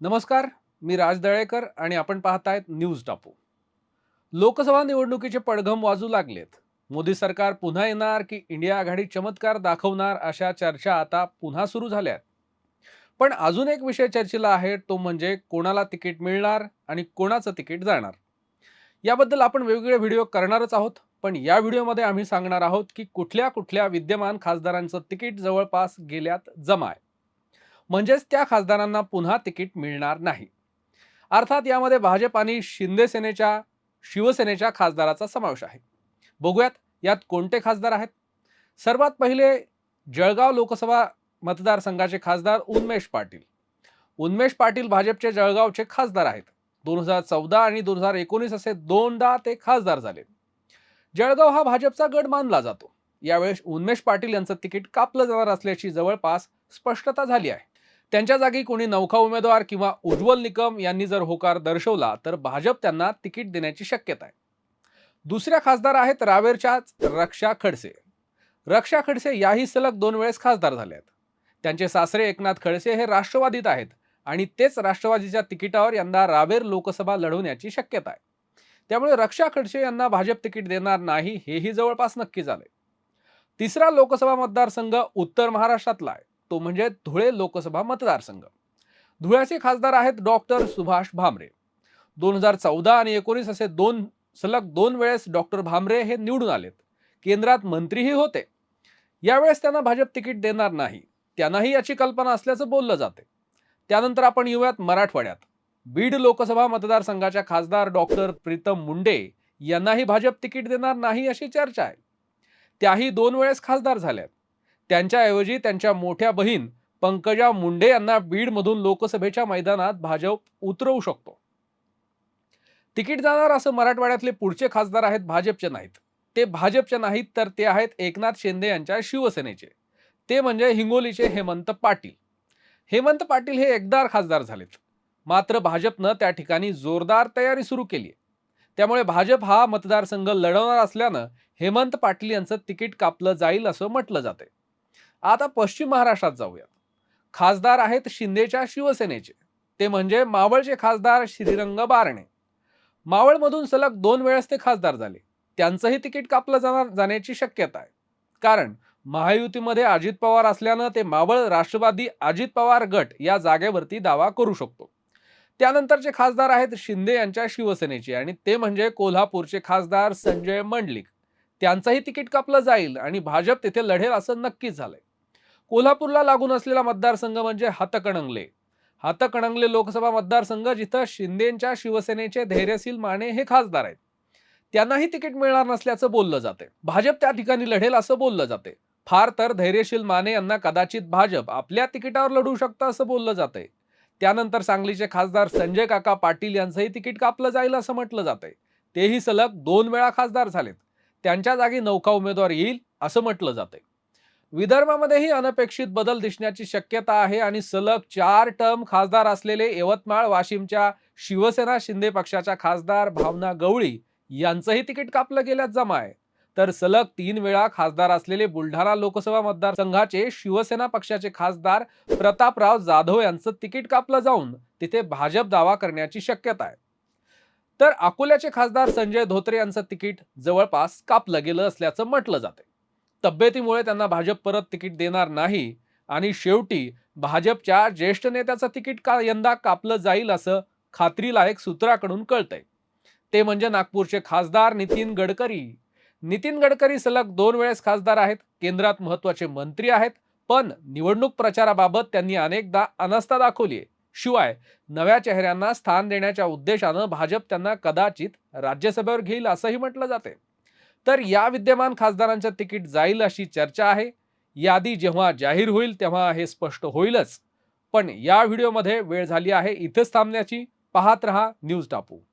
नमस्कार मी राज दळेकर आणि आपण पाहतायत न्यूज टापू. लोकसभा निवडणुकीचे पडघम वाजू लागलेत. मोदी सरकार पुन्हा येणार की इंडिया आघाडी चमत्कार दाखवणार अशा चर्चा आता पुन्हा सुरू झाल्यात. पण अजून एक विषय चर्चेला आहे तो म्हणजे कोणाला तिकीट मिळणार आणि कोणाचं तिकीट जाणार. याबद्दल आपण वेगवेगळे व्हिडिओ करणारच आहोत पण या व्हिडिओमध्ये आम्ही सांगणार आहोत की कुठल्या कुठल्या विद्यमान खासदारांचं तिकीट जवळपास गेल्यात जमा आहे म्हणजेच त्या खासदारांना पुन्हा तिकीट मिळणार नाही. अर्थात यामध्ये भाजप आणि शिंदे सेनेच्या शिवसेनेच्या खासदाराचा समावेश आहे. बघूयात यात कोणते खासदार आहेत? सर्वात पहिले जळगाव लोकसभा मतदारसंघाचे खासदार उन्मेश पाटील. उन्मेश पाटील भाजपचे जळगावचे खासदार आहेत. दोन हजार चौदा आणि दोन हजार एकोणीस असे दोनदा ते खासदार झाले. जळगाव हा भाजपचा गड मानला जातो. यावेळेस उन्मेश पाटील यांचं तिकीट कापलं जाणार असल्याची जवळपास स्पष्टता झाली आहे. त्यांच्या जागी कोणी नौखा उमेदवार किंवा उज्ज्वल निकम यांनी जर होकार दर्शवला तर भाजप त्यांना तिकीट देण्याची शक्यता आहे. दुसऱ्या खासदार आहेत रावेरच्याच रक्षा खडसे. रक्षा खडसे याही सलग दोन वेळेस खासदार झाले आहेत. त्यांचे सासरे एकनाथ खडसे हे राष्ट्रवादीत आहेत आणि तेच राष्ट्रवादीच्या तिकिटावर यंदा रावेर लोकसभा लढवण्याची शक्यता आहे. त्यामुळे रक्षा खडसे यांना भाजप तिकीट देणार नाही हेही जवळपास नक्की झाले तिसरा लोकसभा मतदारसंघ उत्तर महाराष्ट्रातला आहे. तो म्हणजे धुळे लोकसभा मतदारसंघ. धुळ्याचे खासदार आहेत डॉक्टर सुभाष भामरे. दोन हजार चौदा आणि एकोणीस असे दोन सलग दोन वेळेस डॉक्टर भामरे हे निवडून आलेत. केंद्रात मंत्रीही होते. यावेळेस त्यांना भाजप तिकीट देणार नाही. त्यांनाही याची कल्पना असल्याचं बोललं जाते. त्यानंतर आपण येऊयात मराठवाड्यात. बीड लोकसभा मतदारसंघाच्या खासदार डॉक्टर प्रीतम मुंडे यांनाही भाजप तिकीट देणार नाही अशी चर्चा आहे. त्याही दोन वेळेस खासदार झाल्यात. त्यांच्याऐवजी त्यांच्या मोठ्या बहीण पंकजा मुंडे यांना बीडमधून लोकसभेच्या मैदानात भाजप उतरवू शकतो. तिकीट जाणार असं मराठवाड्यातले पुढचे खासदार आहेत भाजपचे नाहीत. ते भाजपचे नाहीत तर ते आहेत एकनाथ शिंदे यांच्या शिवसेनेचे. ते म्हणजे हिंगोलीचे हेमंत पाटील. हेमंत पाटील हे एकदार खासदार झालेत. मात्र भाजपनं त्या ठिकाणी जोरदार तयारी सुरू केली आहे. त्यामुळे भाजप हा मतदारसंघ लढवणार असल्यानं हेमंत पाटील यांचं तिकीट कापलं जाईल असं म्हटलं जाते आता पश्चिम महाराष्ट्रात जाऊयात खासदार आहेत शिंदेच्या शिवसेनेचे. ते म्हणजे मावळचे खासदार श्रीरंग बारणे. मावळमधून सलग दोन वेळेस ते खासदार झाले. त्यांचंही तिकीट कापलं जाणार जाण्याची शक्यता आहे. कारण महायुतीमध्ये अजित पवार असल्यानं ते मावळ राष्ट्रवादी अजित पवार गट या जागेवरती दावा करू शकतो. त्यानंतरचे खासदार आहेत शिंदे यांच्या शिवसेनेचे आणि ते म्हणजे कोल्हापूरचे खासदार संजय मंडलिक. त्यांचंही तिकीट कापलं जाईल आणि भाजप तिथे लढेल असं नक्कीच झालंय. कोल्हापूरला लागून असलेला मतदारसंघ म्हणजे हातकणंगले. हातकणंगले लोकसभा मतदारसंघ जिथं शिंदेच्या शिवसेनेचे धैर्यशील माने हे खासदार आहेत. त्यांनाही तिकीट मिळणार नसल्याचं बोललं जाते भाजप त्या ठिकाणी लढेल असं बोललं जाते फार तर धैर्यशील माने यांना कदाचित भाजप आपल्या तिकिटावर लढू शकतं असं बोललं जाते त्यानंतर सांगलीचे खासदार संजय काका पाटील यांचंही तिकीट कापलं जाईल असं म्हटलं जाते तेही सलग दोन वेळा खासदार झालेत. त्यांच्या जागी नौका उमेदवार येईल असं म्हटलं जाते विदर्भामध्येही अनपेक्षित बदल दिसण्याची शक्यता आहे आणि सलग चार टर्म खासदार असलेले यवतमाळ वाशिमच्या शिवसेना शिंदे पक्षाच्या खासदार भावना गवळी यांचंही तिकीट कापलं गेल्यात जमा आहे तर सलग तीन वेळा खासदार असलेले बुलढाणा लोकसभा मतदारसंघाचे शिवसेना पक्षाचे खासदार प्रतापराव जाधव यांचं तिकीट कापलं जाऊन तिथे भाजप दावा करण्याची शक्यता आहे. तर अकोल्याचे खासदार संजय धोत्रे यांचं तिकीट जवळपास कापलं गेलं असल्याचं म्हटलं जाते तब्येतीमुळे त्यांना भाजप परत तिकीट देणार नाही. आणि शेवटी भाजपच्या ज्येष्ठ नेत्याचं तिकीट का यंदा कापलं जाईल असं खात्रीलायक सूत्राकडून कळतंय. ते म्हणजे नागपूरचे खासदार नितीन गडकरी. नितीन गडकरी सलग दोन वेळेस खासदार आहेत केंद्रात महत्त्वाचे मंत्री आहेत पण निवडणूक प्रचाराबाबत त्यांनी अनेकदा अनास्था दाखवली आहे शिवाय नव्या चेहऱ्यांना स्थान देण्याच्या उद्देशानं भाजप त्यांना कदाचित राज्यसभेवर घेईल असंही म्हटलं जाते तर या विद्यमान खासदारांचं तिकीट जाईल अशी चर्चा आहे. यादी जेव्हा जाहीर होईल तेव्हा हे स्पष्ट होईलच. पण या व्हिडिओमध्ये वेळ झाली आहे इथंच थांबण्याची. पाहत रहा न्यूज टापू.